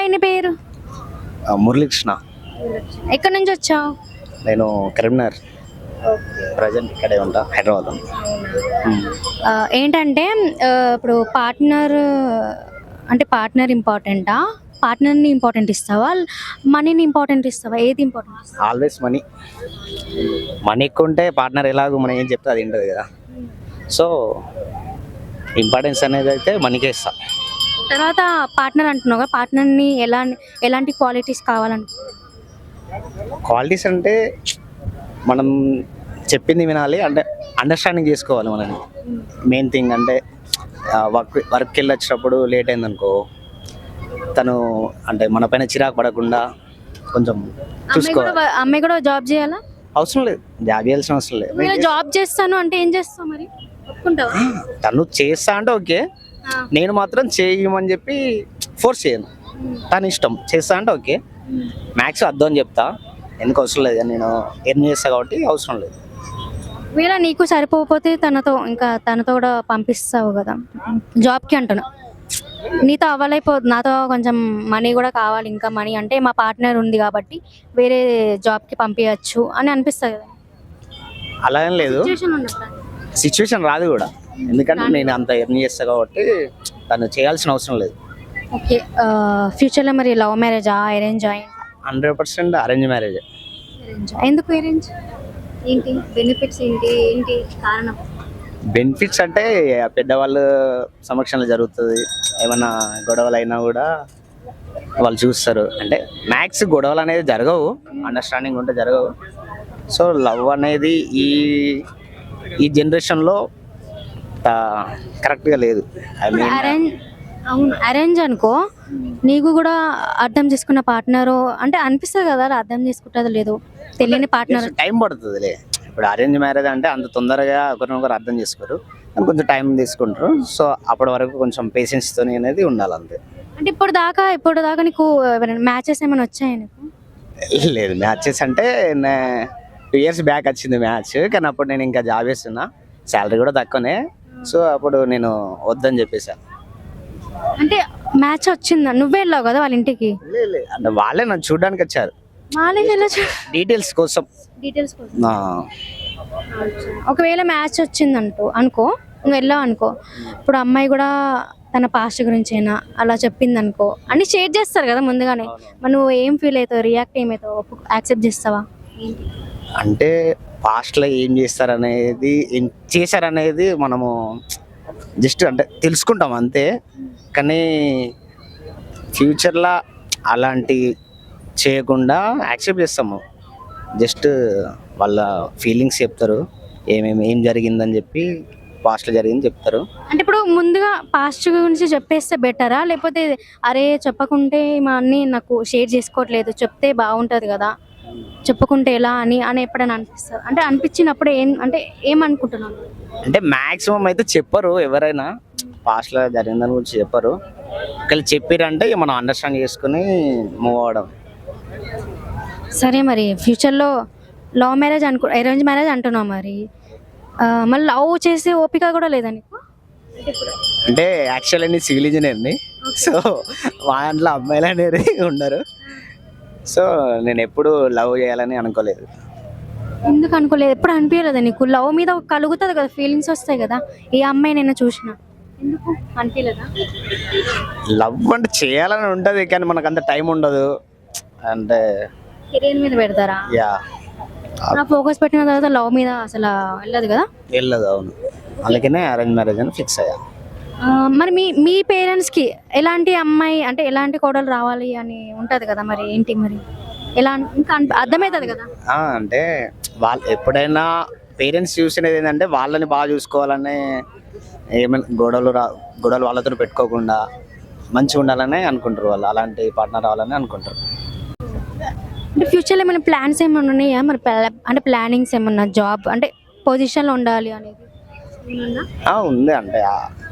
Hi నీ పేరు మురళీకృష్ణ. ఎక్కడి నుంచి వచ్చావు? నేను కరీంనగర్. ప్రజెంట్ ఇక్కడే ఉంటా హైదరాబాద్ ఏంటంటే ఇప్పుడు పార్ట్నర్ అంటే పార్ట్నర్ ఇంపార్టెంటా? పార్ట్నర్ని ఇంపార్టెంట్ ఇస్తావా? మనీని ఇంపార్టెంట్ ఇస్తావా? ఏది ఇంపార్టెంట్ ఆల్వేస్ మనీ. మనీ ఎక్కువ ఉంటే పార్ట్నర్ ఎలాగో మనం ఏం చెప్తే అది ఉంటుంది కదా. సో ఇంపార్టెన్స్ అనేది అయితే మనీకే ఇస్తా. తర్వాత పార్ట్నర్ అంటున్నావు కదా పార్ట్నర్ని ఎలా ఎలాంటి క్వాలిటీస్ కావాలంటు క్వాలిటీస్ అంటే మనం చెప్పింది వినాలి అంటే అండర్స్టాండింగ్ చేసుకోవాలి మనని మెయిన్ థింగ్ అంటే వర్క్ వర్క్కి వెళ్ళి వచ్చినప్పుడు లేట్ అయిందనుకో తను అంటే మన పైన చిరాకు పడకుండా కొంచెం చూసుకోవాలి. అమ్మాయి కూడా జాబ్ చేయాలా? అవసరం లేదు జాబ్ చేయాల్సిన అవసరం లేదు. జాబ్ చేస్తాను అంటే ఏం చేస్తావు మరి? తను చేస్తా అంటే ఓకే. నేను మాత్రం చేయమని చెప్పి ఫోర్స్ చేయను. తన ఇష్టం. చేస్తా అంటే ఓకే. మ్యాథ్స్ అర్థం అని చెప్తా. ఎందుకు అవసరం లేదు. నేను ఎర్న్ చేస్తా కాబట్టి అవసరం లేదు. ఒకవేళ నీకు సరిపోకపోతే తనతో ఇంకా తనతో కూడా పంపిస్తావు కదా. జాబ్కి అంటున్నా. నీతో అవ్వలేపో నాతో కొంచెం మనీ కూడా కావాలి. ఇంకా మనీ అంటే మా పార్ట్నర్ ఉంది కాబట్టి వేరే జాబ్కి పంపించచ్చు అని అనిపిస్తుంది కదా. అలా ఏం లేదు. సిచ్యువేషన్ రాదు కూడా. ఎందుకంటే నేను అంత ఎర్న్ చేస్తా కాబట్టి తను చేయాల్సిన అవసరం లేదు. ఓకే ఫ్యూచర్లో మరి లవ్ మ్యారేజా arrange hundred percent arrange marriage ఎందుకు అరేంజ్ ఏంటి? బెనిఫిట్స్ ఏంటి? ఏంటి కారణం? బెనిఫిట్స్ అంటే పెద్దవాళ్ళు సమక్షంలో జరుగుతుంది. ఏమన్నా గొడవలు అయినా కూడా వాళ్ళు చూస్తారు. అంటే మ్యాథ్స్ గొడవలు అనేది జరగవు. అండర్స్టాండింగ్ ఉంటే జరగవు. సో లవ్ అనేది ఈ ఈ జనరేషన్లో కరెక్ట్గా లేదు. అరేంజ్ అవును అరేంజ్ అనుకో నీకు కూడా అర్థం చేసుకున్న పార్ట్నర్ అంటే అనిపిస్తుంది కదా అర్థం చేసుకుంటుంది లేదు. తెలియని పార్ట్నర్. టైం పడుతుందిలే. ఇప్పుడు అరేంజ్ మ్యారేజ్ అంటే అంత తొందరగా ఒకరినొకరు అర్థం చేసుకోరు. కొంచెం టైం తీసుకుంటారు. సో అప్పటి వరకు కొంచెం పేషెన్స్తో అనేది ఉండాలి అంతే అంటే ఇప్పుడు దాకా ఇప్పుడు దాకా నీకు మ్యాచెస్ ఏమైనా వచ్చాయి నీకు? లేదు మ్యాచెస్ అంటే టూ ఇయర్స్ బ్యాక్ వచ్చింది మ్యాచ్ కానీ అప్పుడు నేను ఇంకా జాబ్ చేస్తున్నా. శాలరీ కూడా తక్కువనే. సో అప్పుడు నేను వద్దని చెప్పేసాను అంటే మ్యాచ్ వచ్చిందా? నువ్వే వెళ్ళావు కదా వాళ్ళ ఇంటికి? అంటే వాళ్ళే నన్ను చూడడానికి వచ్చారు. డీటెయిల్స్ కోసం. డీటెయిల్స్ కోసం. ఆ, ఒకవేళ మ్యాచ్ వచ్చిందంటూ అనుకో నువ్వు వెళ్ళావు అనుకో ఇప్పుడు అమ్మాయి కూడా తన పాస్ట్ గురించి అయినా అలా చెప్పింది అనుకో అన్ని షేర్ చేస్తారు కదా ముందుగానే. మరి నువ్వు ఏం ఫీల్ అవుతావు? రియాక్ట్ ఏమవుతావు యాక్సెప్ట్ చేస్తావా? అంటే పాస్ట్లో ఏం చేస్తారనేది ఏం చేశారనేది మనము జస్ట్ అంటే తెలుసుకుంటాం అంతే. కానీ ఫ్యూచర్లో అలాంటి చేయకుండా యాక్సెప్ట్ చేస్తాము. జస్ట్ వాళ్ళ ఫీలింగ్స్ చెప్తారు. ఏమేమి ఏం జరిగిందని చెప్పి పాస్ట్లో జరిగింది చెప్తారు. అంటే ఇప్పుడు ముందుగా పాస్ట్ గురించి చెప్పేస్తే బెటరా? లేకపోతే అరే చెప్పకుంటే మా అన్ని నాకు షేర్ చేసుకోవట్లేదు చెప్తే బాగుంటుంది కదా? చెప్పుకుంటే ఎలా అని అని ఎప్పుడైనా అనిపిస్తుంది అంటే అనిపించినప్పుడు ఏం అంటే ఏమనుకుంటున్నాను అంటే మ్యాక్సిమం అయితే చెప్పరు ఎవరైనా. పాస్ట్లో జరిగిన దాని గురించి చెప్పరు. ఒకవేళ చెప్పారంటే ఇక మనం అండర్స్టాండ్ చేసుకుని మూవ్ అవడం సరే మరి ఫ్యూచర్లో లవ్ మ్యారేజ్ అనుకో అరేంజ్ మ్యారేజ్ అంటున్నావు మరి. ఆ, మళ్ళీ లవ్ చేసే ఓపిక కూడా లేదా నీకు? అంటే యాక్చువల్ నేను సివిల్ ఇంజనీర్ని సో మా దాంట్లో అమ్మాయిలు అనేది ఉండరు. సో నేను ఎప్పుడు లవ్ చేయాలని అనుకోలేదు. ఎందుకు అనుకోలేదు? ఎప్పుడు అనిపించలేదా నీకు? లవ్ మీద కలుగుతుంది కదా ఫీలింగ్స్ వస్తాయి కదా. ఏ అమ్మాయి నేను చూసిన. ఎందుకు? అనిపించలేదా లవ్ అంటే చేయాలని ఉంటుంది కానీ మనకు అంత టైం ఉండదు. అంటే కెరీర్ మీద పెడతారా? యా. నా ఫోకస్ పెట్టిన తర్వాత లవ్ మీద అసలు వెళ్ళదు కదా? వెళ్ళదు అవును. అందుకనే అరేంజ్ మ్యారేజ్ అని ఫిక్స్ అయ్యా. మరి మీ మీ పేరెంట్స్కి ఎలాంటి అమ్మాయి అంటే ఎలాంటి కోడలు రావాలి అని ఉంటుంది కదా మరి ఏంటి మరి? ఎలా ఇంకా అర్థమవుతుంది కదా? అంటే వాళ్ళు ఎప్పుడైనా పేరెంట్స్ చూసినది ఏంటంటే వాళ్ళని బాగా చూసుకోవాలని ఏమైనా గొడవలు రా గొడవలు వాళ్ళతో పెట్టుకోకుండా మంచిగా ఉండాలని అనుకుంటారు వాళ్ళు అలాంటి పార్ట్నర్ రావాలని అనుకుంటారు. అంటే ఫ్యూచర్లో ఏమైనా ప్లాన్స్ ఏమైనా ఉన్నాయా? మరి అంటే ప్లానింగ్స్ ఏమన్నా జాబ్ అంటే పొజిషన్లో ఉండాలి అనేది? ఉంది? అంటే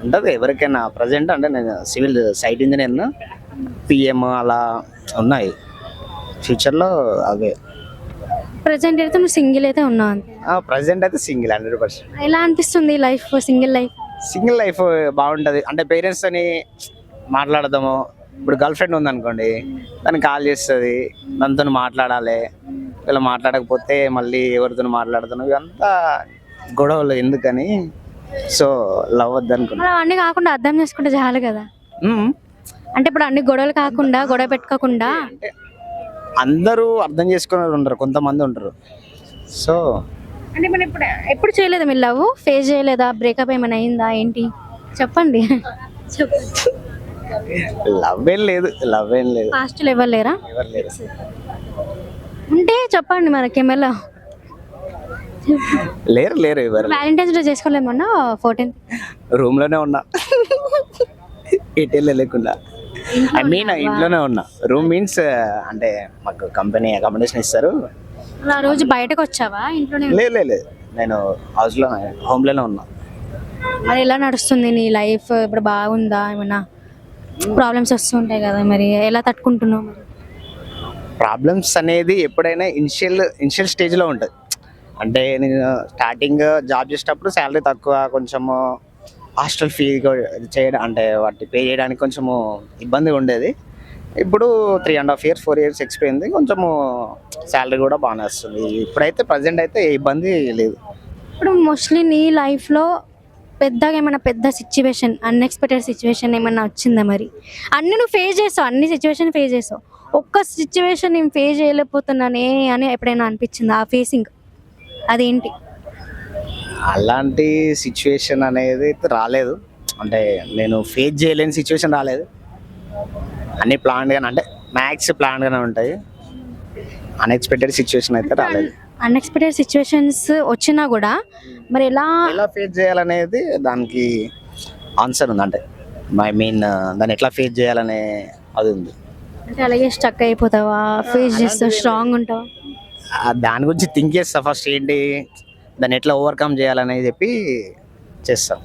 ఉంటుంది. ఎవరికైనా ప్రజెంట్ అంటే నేను సివిల్ సైట్ ఇంజనీర్ పిఎం అలా ఉన్నాయి. ఫ్యూచర్లో అవే. ప్రజెంట్ అయితే నువ్వు సింగిల్ అయితే ఉన్నావు ప్రజెంట్ అయితే సింగిల్ హండ్రెడ్ పర్సెంట్. ఎలా అనిపిస్తుంది life single life? Single life బాగుంటుంది. అంటే పేరెంట్స్ అని మాట్లాడదాము. ఇప్పుడు గర్ల్ ఫ్రెండ్ ఉందనుకోండి దాన్ని కాల్ చేస్తుంది దాంతో మాట్లాడాలి. ఇలా మాట్లాడకపోతే మళ్ళీ ఎవరితో మాట్లాడుతున్నావు ఇదంతా గొడవలు ఎందుకని? సో లవ్ వద్దనుకున్నా. మరి అవన్నీ కాకుండా అర్థం చేసుకుంటే చాలు కదా. అంటే ఇప్పుడు అన్ని గొడవలు కాకుండా గొడవ పెట్టుకోకుండా. అందరూ అర్థం చేసుకునే వాళ్ళు ఉండరు కొంతమంది ఉంటారు సో అంటే మనం ఇప్పుడు ఎప్పుడు చేయలేదా మీరు లవ్? ఫేస్ చేయలేదా? బ్రేకప్ ఏమైనా అయిందా? ఏంటి? చెప్పండి. లవ్ ఏం లేదు లవ్ ఏం లేదు. పాస్టులు ఎవరు లేరా? ఎవరు లేరు. ఉంటే చెప్పండి మరి కెమెరా. లేరు లేరు ఎవరు వ్యాలంటైన్స్ డే చేసుకోలేమన్నా ఫోర్టీన్ రూమ్లోనే ఉన్నా. ఎటు లేకుండా. ఐ మీన్ ఇంట్లోనే ఉన్నా. రూమ్ మీన్స్ అంటే మాకు కంపెనీ అకామిడేషన్ ఇస్తారు. ఆ రోజు బయటకు వచ్చావా? ఇంట్లోనే లేదు లేదు లేదు. నేను హౌస్లో హోమ్లోనే ఉన్నా. మరి ఎలా నడుస్తుంది నీ లైఫ్ ఇప్పుడు బాగుందా? ఏమన్నా ప్రాబ్లమ్స్ వస్తుంటాయి కదా మరి. ఎలా తట్టుకుంటున్నావు మరి? ప్రాబ్లమ్స్ అనేది ఎప్పుడైనా ఇనిషియల్ ఇనిషియల్ స్టేజ్లో ఉంటుంది. అంటే నేను స్టార్టింగ్ జాబ్ చేసేటప్పుడు శాలరీ తక్కువ కొంచెము హాస్టల్ ఫీ చేయడం అంటే వాటి పే చేయడానికి కొంచెము ఇబ్బందిగా ఉండేది. ఇప్పుడు three and half years four years experience కొంచెము శాలరీ కూడా బాగానే వస్తుంది. ఇప్పుడైతే ప్రజెంట్ అయితే ఏ ఇబ్బంది లేదు. ఇప్పుడు మోస్ట్లీ నీ లైఫ్లో పెద్దగా ఏమైనా పెద్ద సిచ్యువేషన్ అన్ఎక్స్పెక్టెడ్ సిచ్యువేషన్ ఏమైనా వచ్చిందా మరి? అన్ని నువ్వు ఫేస్ చేసావు అన్ని సిచ్యువేషన్ ఫేస్ చేసావు ఒక్క సిచ్యువేషన్ నేను ఫేస్ చేయలేకపోతున్నానే అని ఎప్పుడైనా అనిపించింది ఆ ఫేసింగ్ అదేంటి? అలాంటి సిచ్యువేషన్ అనేది అయితే రాలేదు. అంటే నేను ఫేస్ చేయలేని సిచ్యువేషన్ రాలేదు. అన్ని ప్లాన్గానే అంటే మ్యాక్స్ ప్లాన్గానే ఉంటాయి. అన్ఎక్స్పెక్టెడ్ సిచ్యువేషన్ అయితే రాలేదు. అన్ఎక్స్పెక్టెడ్ సిచ్యువేషన్స్ వచ్చినా కూడా మరి ఎలా ఎలా ఫేస్ చేయాలనేది దానికి ఆన్సర్ ఉంది. అంటే ఐ మీన్ దాన్ని ఎట్లా ఫేస్ చేయాలనే అది ఉంది. అంటే అలాగే స్టక్ అయిపోతావా? ఫేస్ చేస్తావు స్ట్రాంగ్ ఉంటావా? దాని గురించి థింక్ చేస్తా ఫస్ట్ ఏంటి? దాన్ని ఎట్లా ఓవర్కమ్ చేయాలనేది చెప్పి చేస్తాం.